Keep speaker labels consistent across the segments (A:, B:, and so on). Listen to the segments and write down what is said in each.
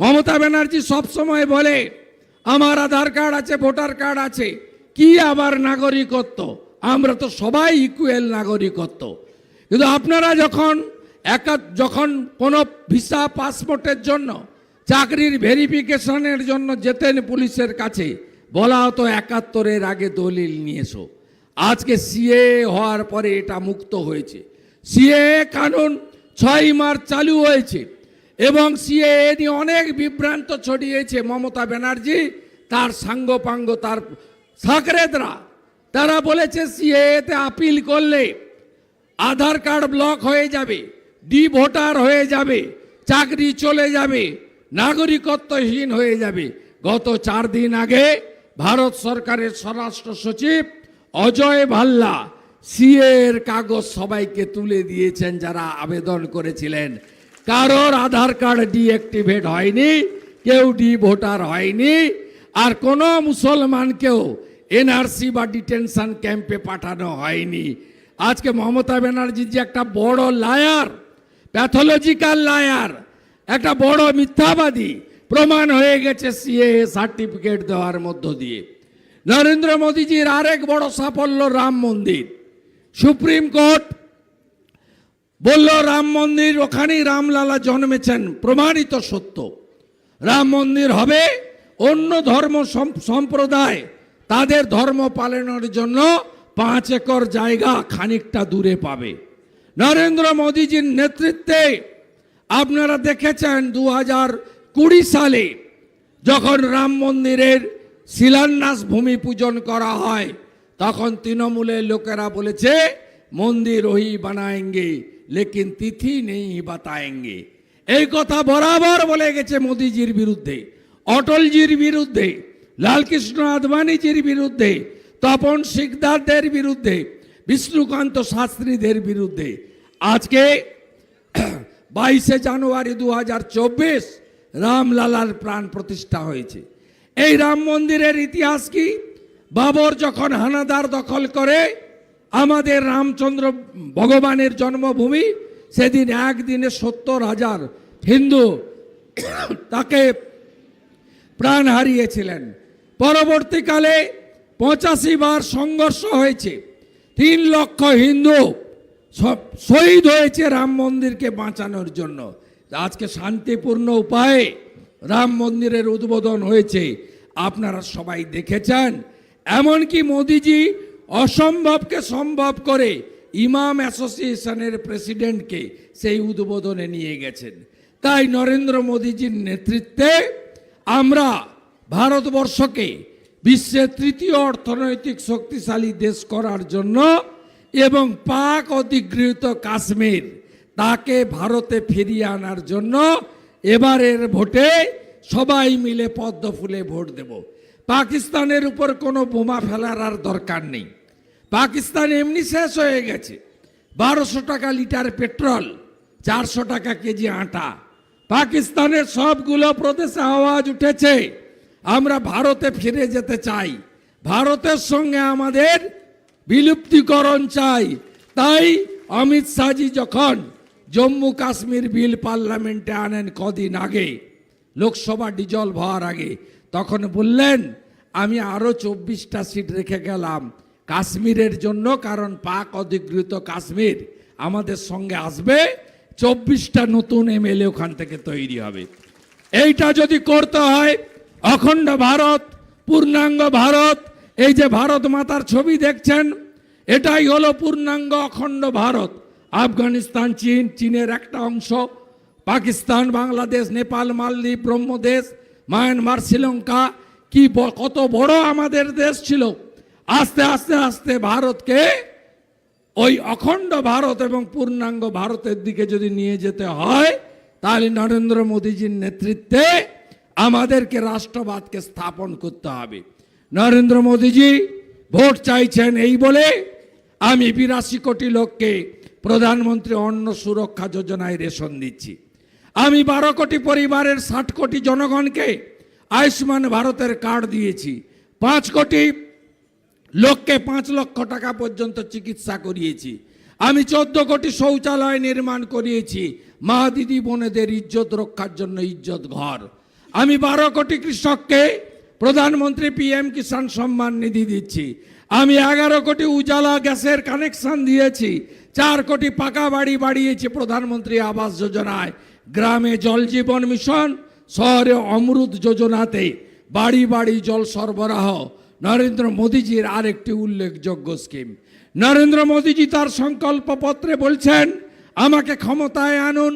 A: মমতা ব্যানার্জি সবসময় বলে, আমার আধার কার্ড আছে, ভোটার কার্ড আছে, কি আবার নাগরিকত্ব? আমরা তো সবাই ইকুয়েল নাগরিকত্ব। কিন্তু আপনারা যখন একা যখন কোনো ভিসা, পাসপোর্টের জন্য, চাকরির ভেরিফিকেশনের জন্য যেতেন পুলিশের কাছে, বলা হতো একাত্তরের আগে দলিল নিয়ে এসো। আজকে সিএ হওয়ার পরে এটা মুক্ত হয়েছে। সিএ কানুন ছয় মার্চ চালু হয়েছে। এবং সিএ নিয়ে অনেক বিভ্রান্ত ছড়িয়েছে মমতা ব্যানার্জি, তার সাঙ্গপাঙ্গ, তার সাকরেদরা তারা বলেছে সিএতে আপিল করলে আধার কার্ড ব্লক হয়ে যাবে ডি ভোটার হয়ে যাবে, চাকরি চলে যাবে, নাগরিকত্বহীন হয়ে যাবে। গত চার দিন আগে ভারত সরকারের স্বরাষ্ট্র সচিব অজয় ভাল্লা সিএ এর কাগজ সবাইকে তুলে দিয়েছেন, যারা আবেদন করেছিলেন। কারোর আধার কার্ড ডিঅ্যাক্টিভেট হয়নি, কেউ ডি ভোটার হয়নি, আর কোনো মুসলমানকেও এনআরসি বা ডিটেনশন ক্যাম্পে পাঠানো হয়নি। আজকে মমতা ব্যানার্জি যে একটা বড় লায়ার, প্যাথোলজিক্যাল লায়ার, একটা বড় মিথ্যাবাদী, প্রমাণ হয়ে গেছে সিএ সার্টিফিকেট দেওয়ার মধ্য দিয়ে। নরেন্দ্র মোদীজির আরেক বড় সাফল্য রাম মন্দির। সুপ্রিম কোর্ট বলল, রাম মন্দির ওখানেই রামলালা জন্মেছেন, প্রমাণিত সত্য। রাম মন্দির হবে অন্য ধর্ম সম্প্রদায়। তাদের ধর্ম পালনের জন্য পাঁচ একর জায়গা খানিকটা দূরে পাবে। নরেন্দ্র মোদীজির নেতৃত্বে আপনারা দেখেছেন দু কুড়ি সালে যখন রাম মন্দিরের শিলান্যাস ভূমি পূজন করা হয়, তখন তৃণমূলের লোকেরা বলেছে মন্দির ওই বানায়েঙ্গে, লেকিন তিথি নেই বাতায়েঙ্গে। এই কথা বরাবর বলে গেছে মোদিজির বিরুদ্ধে, অটলজির বিরুদ্ধে, লালকৃষ্ণ আদবানিজির বিরুদ্ধে, তপন শিকদারদের বিরুদ্ধে, বিষ্ণুকান্ত শাস্ত্রীদের বিরুদ্ধে। আজকে বাইশে জানুয়ারি দু হাজার চব্বিশ রামলালার প্রাণ প্রতিষ্ঠা হয়েছে। এই রাম মন্দিরের ইতিহাস কি? বাবর যখন হানাদার দখল করে আমাদের রামচন্দ্র ভগবানের জন্মভূমি সেদিন একদিনে সত্তর হাজার হিন্দু তাকে প্রাণ হারিয়েছিলেন। পরবর্তীকালে পঁচাশি বার সংঘর্ষ হয়েছে। তিন লক্ষ হিন্দু স- শহীদ হয়েছে রাম মন্দিরকে বাঁচানোর জন্য। আজকে শান্তিপূর্ণ উপায়ে রাম মন্দিরের উদ্বোধন হয়েছে। আপনারা সবাই দেখেছেন। এমনকি মোদিজি অসম্ভবকে সম্ভব করে ইমাম অ্যাসোসিয়েশনের প্রেসিডেন্টকে সেই উদ্বোধনে নিয়ে গেছেন। তাই নরেন্দ্র মোদীজির নেতৃত্বে আমরা ভারতবর্ষকে বিশ্বের তৃতীয় অর্থনৈতিক শক্তিশালী দেশ করার জন্য এবং পাক অধিগৃহীত কাশ্মীর তাকে ভারতে ফিরিয়ে আনার জন্য এবারের ভোটে সবাই মিলে পদ্ম ফুলে ভোট দেব। পাকিস্তানের উপর কোনো বোমা ফেলার আর দরকার নেই। পাকিস্তান এমনি শেষ হয়ে গেছে। বারোশো টাকা লিটার পেট্রোল, চারশো টাকা কেজি আটা। পাকিস্তানের সবগুলো প্রদেশে আওয়াজ উঠেছে, আমরা ভারতে ফিরে যেতে চাই। ভারতের সঙ্গে আমাদের বিলুপ্তিকরণ চাই। তাই অমিত শাহজি যখন জম্মু কাশ্মীর বিল পার্লামেন্টে আনেন কদিন আগে, লোকসভা ডিজলভ হওয়ার আগে, তখন বললেন, আমি আরও চব্বিশটা সিট রেখে গেলাম। কাশ্মীরের জন্য, কারণ পাক অধিকৃত কাশ্মীর আমাদের সঙ্গে আসবে, চব্বিশটা নতুন এমএলএ ওখান থেকে তৈরি হবে। এইটা যদি করতে হয়, অখণ্ড ভারত, পূর্ণাঙ্গ ভারত, এই যে ভারত মাতার ছবি দেখছেন, এটাই হলো পূর্ণাঙ্গ অখণ্ড ভারত। আফগানিস্তান, চীন, চীনের একটা অংশ, পাকিস্তান, বাংলাদেশ, নেপাল, মালদ্বীপ, ব্রহ্মদেশ, মায়ানমার, শ্রীলঙ্কা, কি কত বড় আমাদের দেশ ছিল আস্তে আস্তে আস্তে ভারতকে ওই অখণ্ড ভারত এবং পূর্ণাঙ্গ ভারতের দিকে যদি নিয়ে যেতে হয়, তাহলে নরেন্দ্র মোদীজির নেতৃত্বে আমাদেরকে রাষ্ট্রবাদকে স্থাপন করতে হবে। নরেন্দ্র মোদীজি ভোট চাইছেন এই বলে আমি বিরাশি কোটি লোককে প্রধানমন্ত্রী অন্ন সুরক্ষা যোজনায় রেশন দিচ্ছি। আমি বারো কোটি পরিবারের ষাট কোটি জনগণকে আয়ুষ্মান ভারতের কার্ড দিয়েছি। পাঁচ কোটি লোককে পাঁচ লক্ষ টাকা পর্যন্ত চিকিৎসা করিয়েছি। আমি চোদ্দ কোটি শৌচালয় নির্মাণ করিয়েছি। মা, দিদি, বোনেদের ইজ্জত রক্ষার জন্য ইজ্জত ঘর। আমি বারো কোটি কৃষককে প্রধানমন্ত্রী পিএম কিষাণ সম্মান নিধি দিচ্ছি। আমি এগারো কোটি উজালা গ্যাসের কানেকশন দিয়েছি। চার কোটি পাকা বাড়ি বাড়িয়েছি প্রধানমন্ত্রী আবাস যোজনায়। গ্রামে জল জীবন মিশন, শহরে অমৃত যোজনাতে বাড়ি বাড়ি জল সরবরাহ। নরেন্দ্র মোদীজির আরেকটি উল্লেখযোগ্য স্কিম নরেন্দ্র মোদীজি তার সংকল্পপত্রে বলছেন, আমাকে ক্ষমতায় আনুন,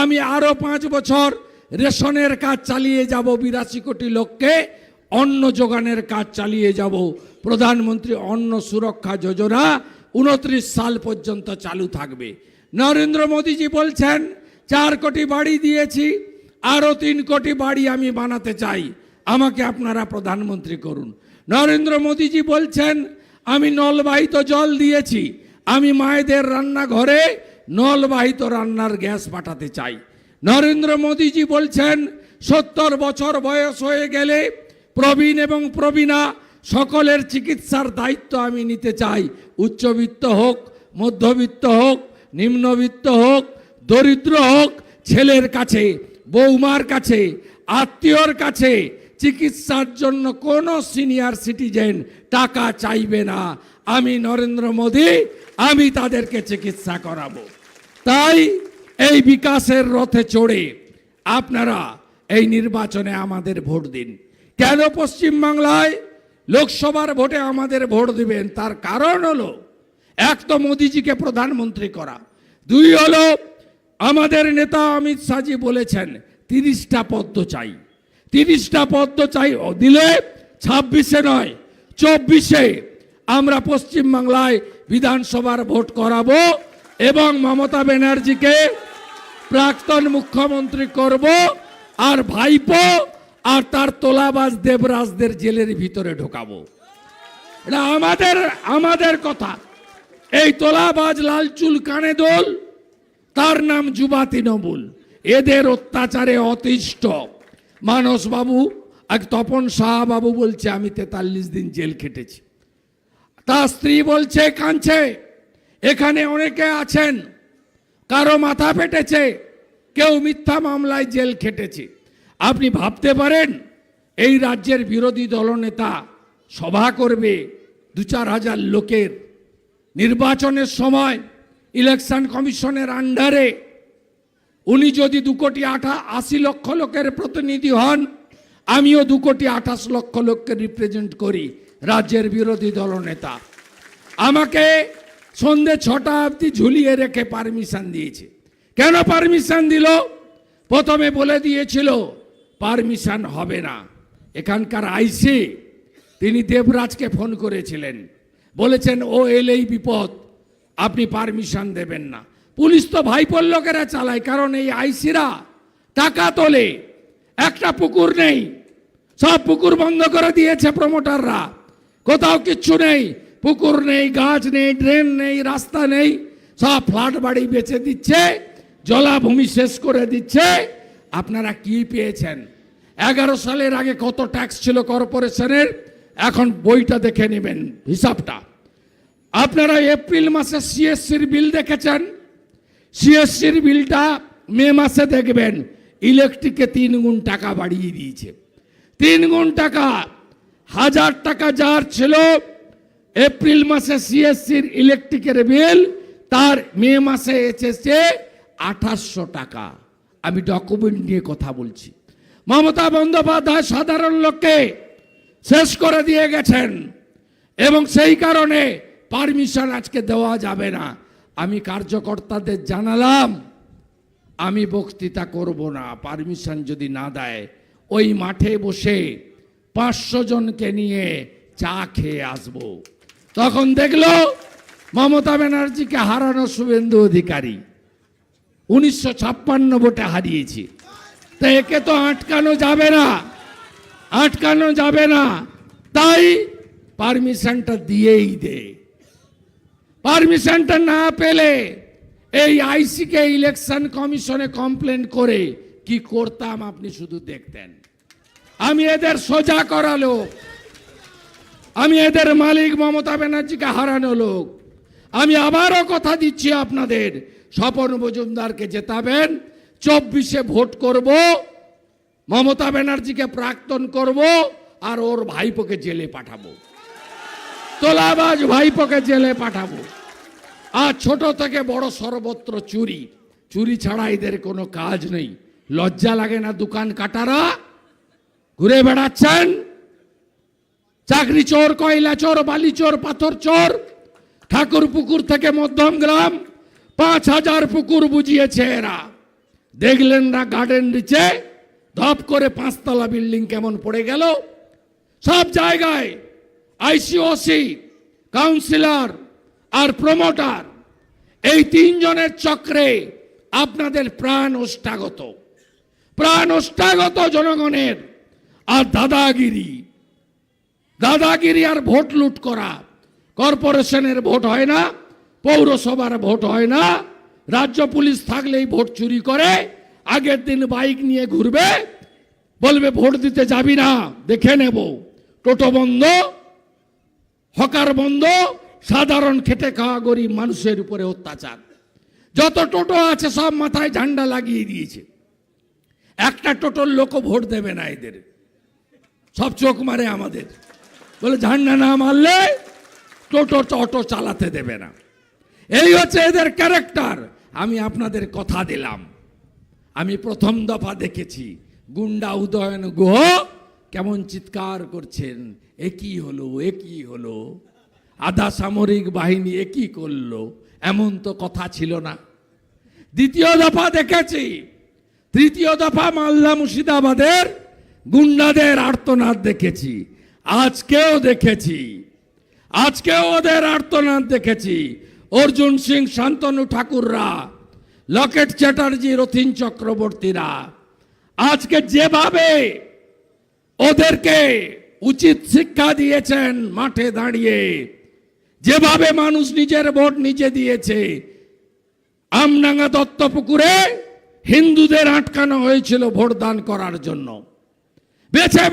A: আমি আরও পাঁচ বছর রেশনের কাজ চালিয়ে যাব বিরাশি কোটি লোককে, অন্ন যোগানের কাজ চালিয়ে যাব। প্রধানমন্ত্রী অন্ন সুরক্ষা যোজনা উনত্রিশ সাল পর্যন্ত চালু থাকবে। নরেন্দ্র মোদীজি বলছেন, চার কোটি বাড়ি দিয়েছি আরও তিন কোটি বাড়ি আমি বানাতে চাই। আমাকে আপনারা প্রধানমন্ত্রী করুন। নরেন্দ্র মোদীজি বলছেন, আমি নলবাহিত জল দিয়েছি, আমি মায়েদের রান্নাঘরে নলবাহিত রান্নার গ্যাস পাঠাতে চাই। নরেন্দ্র মোদীজি বলছেন, সত্তর বছর বয়স হয়ে গেলে প্রবীণ এবং প্রবীণা সকলের চিকিৎসার দায়িত্ব আমি নিতে চাই। উচ্চবিত্ত হোক, মধ্যবিত্ত হোক, নিম্নবিত্ত হোক, দরিদ্র হোক, ছেলের কাছে, বৌমার কাছে, আত্মীয়র কাছে চিকিৎসার জন্য কোনো সিনিয়র সিটিজেন টাকা চাইবে না। আমি নরেন্দ্র মোদী, আমি তাদেরকে চিকিৎসা করাবো। তাই এই বিকাশের রথে চড়ে আপনারা এই নির্বাচনে আমাদের ভোট দিন। কেন পশ্চিমবাংলায় লোকসভার ভোটে আমাদের ভোট দিবেন? তার কারণ হলো, এক তো মোদিজিকে প্রধানমন্ত্রী করা, দুই হলো আমাদের নেতা অমিত শাহজি বলেছেন, তিরিশটা পদ্ম চাই। তিরিশটা পদ্ম চাই দিলে ছাব্বিশে নয়, চব্বিশে আমরা পশ্চিমবাংলায় বিধানসভার ভোট করাবো এবং মমতা ব্যানার্জিকে প্রাক্তন মুখ্যমন্ত্রী করব আর ভাইপো আর তার তোলাবাজ দেবরাজদের জেলের ভিতরে ঢোকাবো। এটা আমাদের আমাদের কথা। এই তোলাবাজ লালচুল কানে দোল, তার নাম যুবা তৃণমূল। এদের অত্যাচারে অতিষ্ঠ। মানস বাবু এক তপন শাহ বাবু বলছে, আমি তেতাল্লিশ দিন জেল খেটেছি। তার স্ত্রী বলছে, কাঁদছে। এখানে অনেকে আছেন, কারও মাথা ফেটেছে, কেউ মিথ্যা মামলায় জেল খেটেছে। আপনি ভাবতে পারেন, এই রাজ্যের বিরোধী দলনেতা সভা করবে দু চার হাজার লোকের নির্বাচনের সময় ইলেকশন কমিশনের আন্ডারে উনি যদি দু কোটি আঠা আশি লক্ষ লোকের প্রতিনিধি হন, আমিও দু কোটি আঠাশ লক্ষ লোককে রিপ্রেজেন্ট করি, রাজ্যের বিরোধী দলনেতা আমাকে সন্ধে ছটা অবধি ঝুলিয়ে রেখে পারমিশন দিয়েছে। কেন পারমিশন দিল? প্রথমে বলে দিয়েছিল পারমিশন হবে না। এখানকার আইসি, তিনি দেবরাজকে ফোন করেছিলেন। বলেছেন, ও এলেই বিপদ, আপনি পারমিশন দেবেন না। পুলিশ তো ভাইপোর লোকেরা চালায়, কারণ এই আইসিরা টাকা তোলে। একটা পুকুর নেই, সব পুকুর বন্ধ করে দিয়েছে প্রমোটাররা কোথাও কিচ্ছু নেই, পুকুর নেই, গাছ নেই ড্রেন নেই, রাস্তা নেই, সব ফ্ল্যাট বাড়ি বেচে দিচ্ছে, জলাভূমি শেষ করে দিচ্ছে। আপনারা কি পেয়েছেন? এগারো সালের আগে কত ট্যাক্স ছিল কর্পোরেশনের এখন বইটা দেখে নেবেন, হিসাবটা। আপনারা এপ্রিল মাসে সিএসসির বিল দেখেছেন? সিএসসির বিলটা মে মাসে দেখবেন, ইলেকট্রিকে তিন গুণ টাকা বাড়িয়ে দিয়েছে। তিন গুণ টাকা, হাজার টাকা যার ছিল, এপ্রিল মাসে সিএসসির ইলেকট্রিকের বিল, তার মে মাসে এসেছে আঠাশশো টাকা। আমি ডকুমেন্ট নিয়ে কথা বলছি। মমতা বন্দ্যোপাধ্যায় সাধারণ লোককে শেষ করে দিয়ে গেছেন, এবং সেই কারণে পারমিশন আজকে দেওয়া যাবে না। আমি কার্যকর্তাদের জানালাম, আমি বক্তৃতা করব না, পারমিশন যদি না দেয়, ওই মাঠে বসে পাঁচশো জনকে নিয়ে চা খেয়ে আসব। তখন দেখল মমতা ব্যানার্জিকে হারানো শুভেন্দু অধিকারী, উনিশশো ছাপ্পান্ন ভোটে হারিয়েছি। তা একে তো আটকানো যাবে না, আটকানো যাবে না, তাই পারমিশনটা দিয়েই দে। পারমিশনটা না পেলে এই আইসিকে ইলেকশন কমিশনে কমপ্লেন করে কি করতাম আপনি শুধু দেখতেন। আমি এদের সোজা করা লোক। আমি এদের মালিক মমতা ব্যানার্জিকে হারানো লোক। আমি আবারও কথা দিচ্ছি আপনাদের, স্বপন মজুমদারকে জেতাবেন, চব্বিশে ভোট করব, মমতা ব্যানার্জিকে প্রাক্তন করব, আর ওর ভাইপোকে জেলে পাঠাবো। তোলাবাজ ভাইপোকে জেলে পাঠাবো। আর ছোট থেকে বড় সর্বত্র চুরি। চুরি ছাড়া এদের কোনো কাজ নেই। লজ্জা লাগে না দোকান কাটারা। ঘুরে বেড়াচ্ছেন। চাকরি চোর, কয়লা চোর, বালি চোর, পাথর চোর। ঠাকুর পুকুর থেকে মধ্যম গ্রাম। পাঁচ হাজার পুকুর বুঝিয়েছে এরা। দেখলেন না গার্ডেন নিচে? ধপ করে পাঁচতলা বিল্ডিং কেমন পড়ে গেল? সব জায়গায় আইসিওসি, কাউন্সিলর আর প্রমোটার, এই তিনজনের চক্রে আপনাদের প্রাণ ওষ্ঠাগত প্রাণ ওষ্ঠাগত জনগণের আর দাদাগিরি। দাদাগিরি আর ভোট লুট করা। কর্পোরেশনের ভোট হয় না, পৌরসভার ভোট হয় না, রাজ্য পুলিশ থাকলেই ভোট চুরি করে, আগের দিন বাইক নিয়ে ঘুরবে, বলবে ভোট দিতে যাবি না, দেখে নেব। টোটো বন্ধ হকার বন্ধ, সাধারণ খেটে খাওয়া গরিব মানুষের উপরে অত্যাচার। যত টোটো আছে, সব মাথায় ঝান্ডা লাগিয়ে দিয়েছে। একটা টোটোর লোকও ভোট দেবে না এদের। সব চোখ মারে আমাদের। বলে, ঝান্ডা না মারলে টোটো অটো চালাতে দেবে না। এই হচ্ছে এদের ক্যারেক্টার। আমি আপনাদের কথা দিলাম। আমি প্রথম দফা দেখেছি। গুন্ডা উদয়ন গুহ কেমন চিৎকার করছেন? এ কি হলো? এ কি হলো? আধা সামরিক বাহিনী একই করল? এমন তো কথা ছিল না। দ্বিতীয় দফা দেখেছি। তৃতীয় দফা মালদা মুর্শিদাবাদের গুন্ডাদের আর্তনাদ দেখেছি। আজকেও দেখেছি। আজকেও ওদের আর্তনাদ দেখেছি। অর্জুন সিং, শান্তনু ঠাকুররা, লকেট চ্যাটার্জি, রথিন চক্রবর্তীরা। আজকে যেভাবে ওদেরকে উচিত শিক্ষা দিয়েছেন মাঠে দাঁড়িয়ে। যেভাবে মানুষ নিজের ভোট নিজে দিয়েছে, আমডাঙ্গা দত্তপুকুরে হিন্দুদের আটকানো হয়েছিল ভোট দান করার জন্য। বেছে